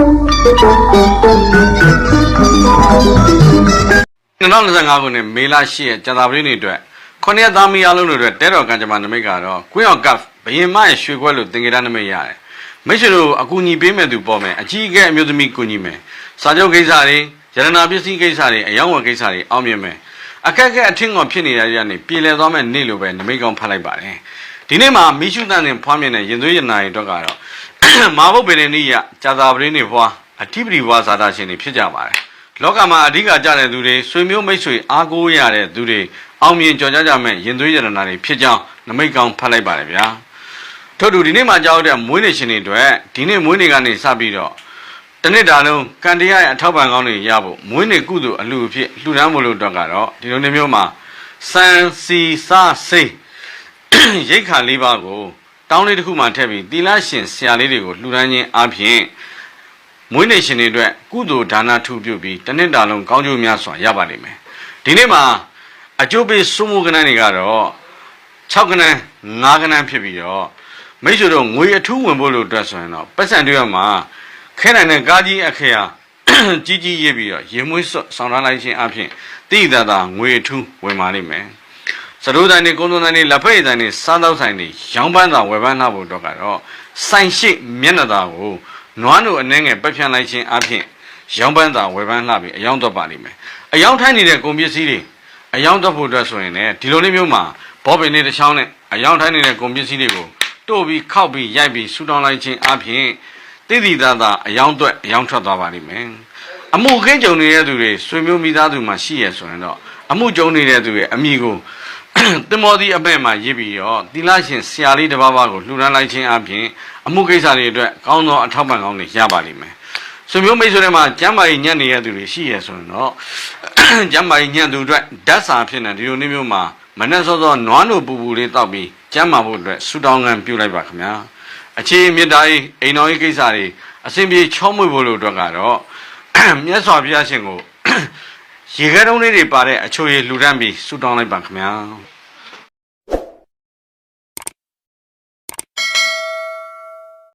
2025ခုနှစ်မေလ10ရက်ကြာသပတေးနေ့အတွက်ခုနှစ်ရက်သားမီးအားလုံးတို့အတွက်တဲတော်ကံကြမ္မာနမိတ်ကတော့ Queen of Cups ဘယင်မရဲ့ရွှေခွက်လို့သင်္ကေတနမိတ်ရတယ်မိတ်ဆွေတို့အကူအညီပေးမဲ့သူပေါ်မယ်အကြီးအကဲအမျိုးသမီးကူညီမယ်စာချုပ်ကိစ္စတွေရတနာပစ္စည်းကိစ္စတွေအယောင်းဝယ်ကိစ္စတွေအောင်မြင်မယ်အခက်အခဲအထင်ကောဖြစ်နေတဲ့ရကနေပြည်လည်သွားမဲ့နေ့လိုပဲနမိတ်ကောင်းဖတ်လိုက်ပါတယ် ဒီနေ့မှာမိရှုတန်တင်ဖွားမြင်တဲ့ရင်သွေးရနာရီတော့ကတော့မာဘုတ်ပေရနိယကြာသာပရင်းနေဖွားအဓိပတိဘွားဇာတာရှင်တွေဖြစ်ကြပါတယ်လောကမှာအဓိကကြတဲ့သူတွေဆွေမျိုးမိတ်ဆွေအားကိုးရတဲ့သူတွေအောင်မြင်ကြော်ကြကြမဲ့ရင်သွေးရတနာတွေဖြစ်ကြောင်းနမိတ်ကောင်းဖတ်လိုက်ပါတယ်ဗျာထို့တူဒီနေ့မှာကြောက်တဲ့မွေးနေ့ရှင်တွေအတွက်ဒီနေ့မွေးနေ့ကနေစပြီးတော့တနစ်တာလုံးကံတရားရဲ့အထောက်ပံ့ကောင်းတွေရဖို့မွေးနေ့ကုသိုလ်အလှူအဖြစ်လှူဒန်းမှုလို့တော့ကတော့ဒီလိုနေမျိုးမှာစံစီစာစိတ် ရိတ်ခါလေးပါးကိုတောင်းလေးတစ်ခုမှထည့်ပြီးသီလရှင်ဆရာလေးတွေကိုလှူဒန်းခြင်းအပြင်မွေးနေ့ရှင်တွေအတွက်ကုသိုလ်ဒါနထုပြုပြီးတစ်နှစ်တာလုံးကောင်းကျိုးများစွာရပါလိမ့်မယ်ဒီနေ့မှာအကျိုးပေးစုမှုကဏ္ဍတွေကတော့6ကဏ္ဍ9ကဏ္ဍဖြစ်ပြီးတော့မိတ်ဆွေတို့ငွေအထူးဝင်ဖို့လို့အတွက်ဆိုရင်တော့ပတ်စံတွေမှာခဲနိုင်တဲ့ကားကြီးအခရာကြီးကြီးရေးပြီးတော့ရေမွေးဆော့ဆောင်ထားလိုက်ခြင်းအပြင်တိတိတသာငွေအထူးဝင်ပါလိမ့်မယ် စရိုးတိုင်းနေကုန်းသွန်းတိုင်းနေလက်ဖက်ရည်တိုင်းနေစားသောက်ဆိုင်နေရောင်းပန်းသာဝယ်ပန်းလာဖို့တော့ကတော့ဆိုင်ရှိမျက်နှာသာကိုနွားတို့အနေငယ်ပက်ဖြန့်လိုက်ခြင်းအပြင်ရောင်းပန်းသာဝယ်ပန်းလာပြီးအယောင်းတော့ပါလိမ့်မယ်အယောင်းထိုင်းနေတဲ့ကုန်ပစ္စည်းတွေအယောင်းတော့ဖို့အတွက်ဆိုရင်လည်းဒီလိုလေးမျိုးမှာဘောပင်လေးတစ်ချောင်းနဲ့အယောင်းထိုင်းနေတဲ့ကုန်ပစ္စည်းတွေကိုတို့ပြီးခောက်ပြီးရိုက်ပြီးဆူတောင်းလိုက်ခြင်းအပြင်တိတိသားသားအယောင်းတော့အယောင်းထွက်သွားပါလိမ့်မယ်အမှုခင်းကြုံနေတဲ့သူတွေဆွေမျိုးမိသားစုမှာရှိရဆိုရင်တော့အမှုကြုံနေတဲ့သူရဲ့အမိကို တင်မောသီအပဲ့မှာရေးပြီးတော့သီလရှင်ဆရာလေးတစ်ပါးပါးကိုလှူဒန်းလိုက်ခြင်းအပြင်အမှုကိစ္စတွေအတွက်ကောင်းသောအထောက်ပံ့ကောင်းတွေရပါလိမ့်မယ်။ဆွေမျိုးမိတ်ဆွေတွေမှာကျမ်းမာရေးညံ့နေရသူတွေရှိရဆိုရင်တော့ကျမ်းမာရေးညံ့သူအတွက်ဓာတ်စာဖြစ်နေဒီလိုနေ့မျိုးမှာမနဲ့စောစောနွားနို့ပူပူလေးတောက်ပြီးကျမ်းမာဖို့အတွက်ဆူတောင်းငံပြုလိုက်ပါခင်ဗျာ။အခြေမြတ်တာရေးအိမ်တော်ရေးကိစ္စတွေအစဉ်ပြေချောမွေ့ဖို့လို့အတွက်ကတော့မြတ်စွာဘုရားရှင်ကို ရေခဲတုံးလေးတွေပါတဲ့အချိုရည်လှူဒန်းပြီးဆူတောင်းလိုက်ပါခင်ဗျာ။